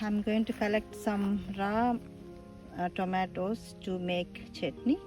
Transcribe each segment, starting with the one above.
I'm going to collect some raw uh, tomatoes to make chutney.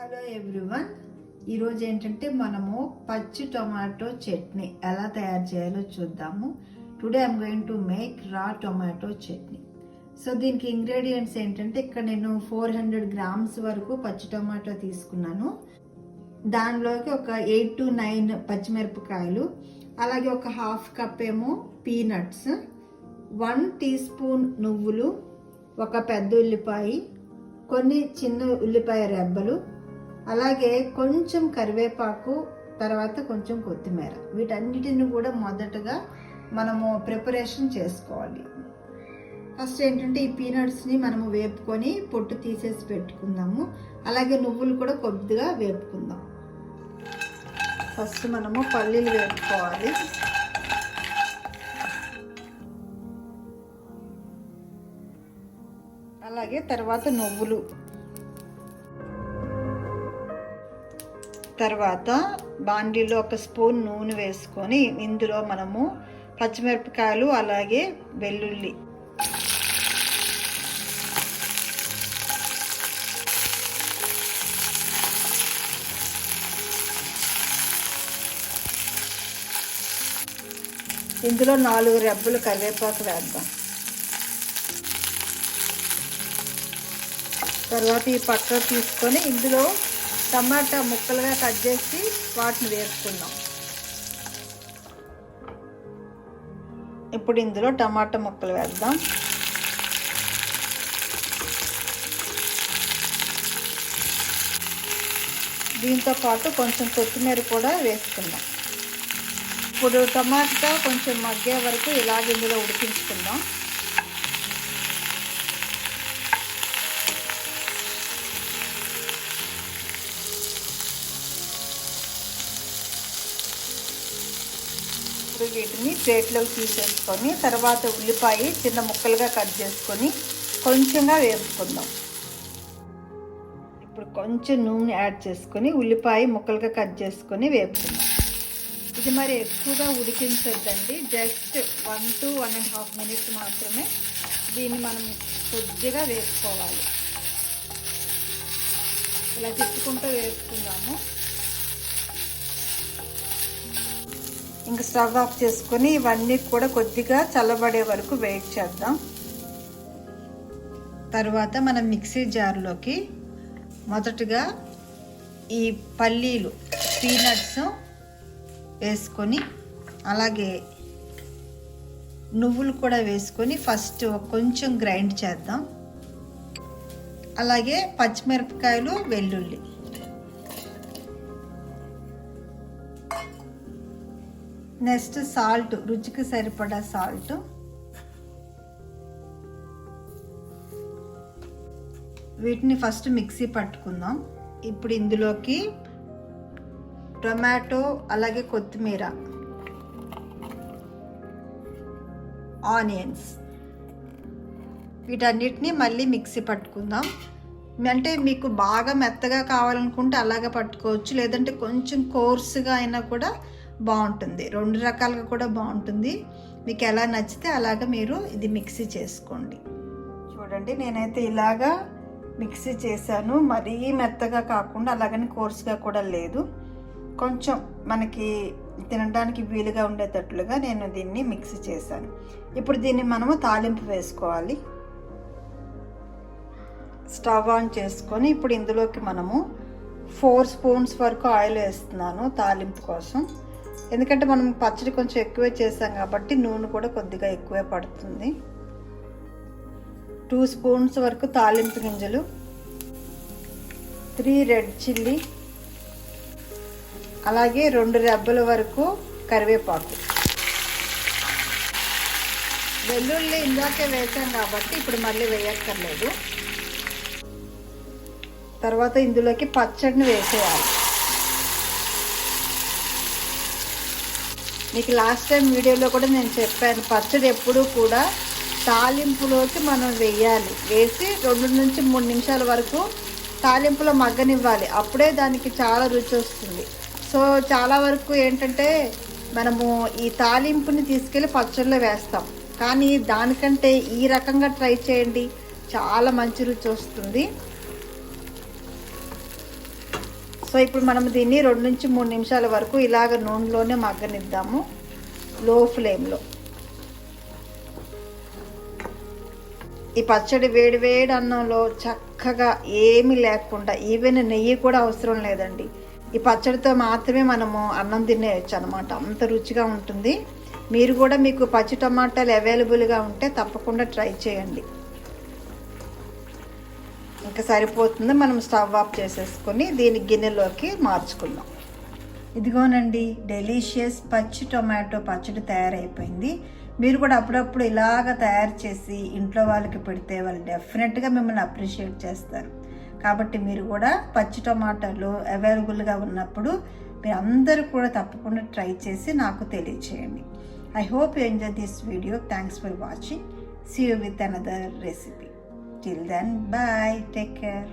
Hello everyone. ఈరోజు ఏంటంటే మనము పచ్చి tomato chutney ఎలా తయారు చేయాలో చూద్దాము. Today I'm going to make raw tomato chutney. So దీనికి ఇంగ్రీడియంట్స్ ఏంటంటే ఇక్కడ నేను ఫోర్ హండ్రెడ్ గ్రామ్స్ వరకు పచ్చి టొమాటో తీసుకున్నాను. దానిలోకి ఒక ఎయిట్ టు నైన్ పచ్చిమిరపకాయలు అలాగే ఒక హాఫ్ కప్ ఏమో పీనట్స్ వన్ టీ స్పూన్ నువ్వులు ఒక పెద్ద ఉల్లిపాయ కొన్ని చిన్న ఉల్లిపాయ రెబ్బలు అలాగే కొంచెం కరివేపాకు తర్వాత కొంచెం కొత్తిమీర. వీటన్నిటిని కూడా మొదటగా మనము ప్రిపరేషన్ చేసుకోవాలి. ఫస్ట్ ఏంటంటే ఈ పీనట్స్ని మనము వేపుకొని పొట్టు తీసేసి పెట్టుకుందాము. అలాగే నువ్వులు కూడా కొద్దిగా వేపుకుందాం. ఫస్ట్ మనము పల్లీలు వేపుకోవాలి. అలాగే తర్వాత నువ్వులు. తర్వాత బాండీలో ఒక స్పూన్ నూనె వేసుకొని ఇందులో మనము పచ్చిమిరపకాయలు అలాగే వెల్లుల్లి. ఇందులో నాలుగు రెబ్బలు కరివేపాకు వేద్దాం. తర్వాత ఈ పక్క తీసుకొని ఇందులో టమాటా ముక్కలుగా కట్ చేసి వాటిని వేసుకుందాం. ఇప్పుడు ఇందులో టమాటా ముక్కలు వేద్దాం. దీంతో పాటు కొంచెం కొత్తిమీర కూడా వేసుకుందాం. ఇప్పుడు టమాటా కొంచెం మగ్గే వరకు ఇలాగ ఇందులో ఉడికించుకుందాం. వీటిని ప్లేట్లోకి తీసేసుకొని తర్వాత ఉల్లిపాయ చిన్న ముక్కలుగా కట్ చేసుకొని కొంచెంగా వేపుకుందాం. ఇప్పుడు కొంచెం నూనె యాడ్ చేసుకొని ఉల్లిపాయ ముక్కలుగా కట్ చేసుకొని వేపుకుందాం. ఇది మరి ఎక్కువగా ఉడికించొద్దండి. Just one to one and half minutes మాత్రమే దీన్ని మనం కొద్దిగా వేసుకోవాలి ఇలా తిప్పుకుంటూ వేసుకుందాము ఇంకా స్టవ్ ఆఫ్ చేసుకొని ఇవన్నీ కూడా కొద్దిగా చల్లబడే వరకు వెయిట్ చేద్దాం. తర్వాత మనం మిక్సీ జార్లోకి మొదటగా ఈ పల్లీలు పీనట్స్ వేసుకొని అలాగే నువ్వులు కూడా వేసుకొని ఫస్ట్ కొంచెం గ్రైండ్ చేద్దాం. అలాగే పచ్చిమిరపకాయలు వెల్లుల్లి. నెక్స్ట్ సాల్ట్ రుచికి సరిపడా సాల్ట్. వీటిని ఫస్ట్ మిక్సీ పట్టుకుందాం. ఇప్పుడు ఇందులోకి టొమాటో అలాగే కొత్తిమీర ఆనియన్స్. వీటన్నిటిని మళ్ళీ మిక్సీ పట్టుకుందాం. అంటే మీకు బాగా మెత్తగా కావాలనుకుంటే అలాగే పట్టుకోవచ్చు. లేదంటే కొంచెం కోర్సుగా అయినా కూడా బాగుంటుంది. రెండు రకాలుగా కూడా బాగుంటుంది. మీకు ఎలా నచ్చితే అలాగ మీరు ఇది మిక్సీ చేసుకోండి. చూడండి నేనైతే ఇలాగా మిక్సీ చేశాను. మరీ మెత్తగా కాకుండా అలాగని కోర్సుగా కూడా లేదు. కొంచెం మనకి తినడానికి వీలుగా ఉండేటట్లుగా నేను దీన్ని మిక్సీ చేశాను. ఇప్పుడు దీన్ని మనము తాలింపు వేసుకోవాలి. స్టవ్ ఆన్ చేసుకొని ఇప్పుడు ఇందులోకి మనము ఫోర్ స్పూన్స్ వరకు ఆయిల్ వేస్తున్నాను తాలింపు కోసం. ఎందుకంటే మనం పచ్చడి కొంచెం ఎక్కువే చేసాం కాబట్టి నూనె కూడా కొద్దిగా ఎక్కువే పడుతుంది. టూ స్పూన్స్ వరకు తాలింపు గింజలు త్రీ రెడ్ చిల్లీ అలాగే రెండు రెబ్బల వరకు కరివేపాకు. వెల్లుల్లి ఇందాకే వేసాం కాబట్టి ఇప్పుడు మళ్ళీ వేయక్కర్లేదు. తర్వాత ఇందులోకి పచ్చడిని వేసేయాలి. మీకు లాస్ట్ టైం వీడియోలో కూడా నేను చెప్పాను పచ్చడి ఎప్పుడూ కూడా తాలింపులోకి మనం వేయాలి. వేసి రెండు నుంచి మూడు నిమిషాల వరకు తాలింపులో మగ్గనివ్వాలి. అప్పుడే దానికి చాలా రుచి వస్తుంది. సో చాలా వరకు ఏంటంటే మనము ఈ తాలింపుని తీసుకెళ్ళి పచ్చడిలో వేస్తాం. కానీ దానికంటే ఈ రకంగా ట్రై చేయండి. చాలా మంచి రుచి వస్తుంది. సో ఇప్పుడు మనం దీన్ని రెండు నుంచి మూడు నిమిషాల వరకు ఇలాగ నూనెలోనే మగ్గనిద్దాము. లో ఫ్లేమ్లో. ఈ పచ్చడి వేడి వేడి అన్నంలో చక్కగా ఏమీ లేకుండా ఈవెన్ నెయ్యి కూడా అవసరం లేదండి. ఈ పచ్చడితో మాత్రమే మనము అన్నం తినేయచ్చు అనమాట అంత రుచిగా ఉంటుంది. మీరు కూడా మీకు పచ్చి టమాటాలు అవైలబుల్గా ఉంటే తప్పకుండా ట్రై చేయండి. సరిపోతుందో సరిపోతుంది. మనం స్టవ్ ఆఫ్ చేసేసుకొని దీని గిన్నెలోకి మార్చుకుందాం. ఇదిగోనండి డెలీషియస్ పచ్చి టొమాటో పచ్చడి తయారైపోయింది. మీరు కూడా అప్పుడప్పుడు ఇలాగ తయారు చేసి ఇంట్లో వాళ్ళకి పెడితే వాళ్ళు డెఫినెట్గా మిమ్మల్ని అప్రిషియేట్ చేస్తారు. కాబట్టి మీరు కూడా పచ్చి టొమాటోలు అవైలబుల్గా ఉన్నప్పుడు మీరు అందరూ కూడా తప్పకుండా ట్రై చేసి నాకు తెలియచేయండి. I hope you enjoy this video thanks for watching see you with another recipe Till then, bye. Take care.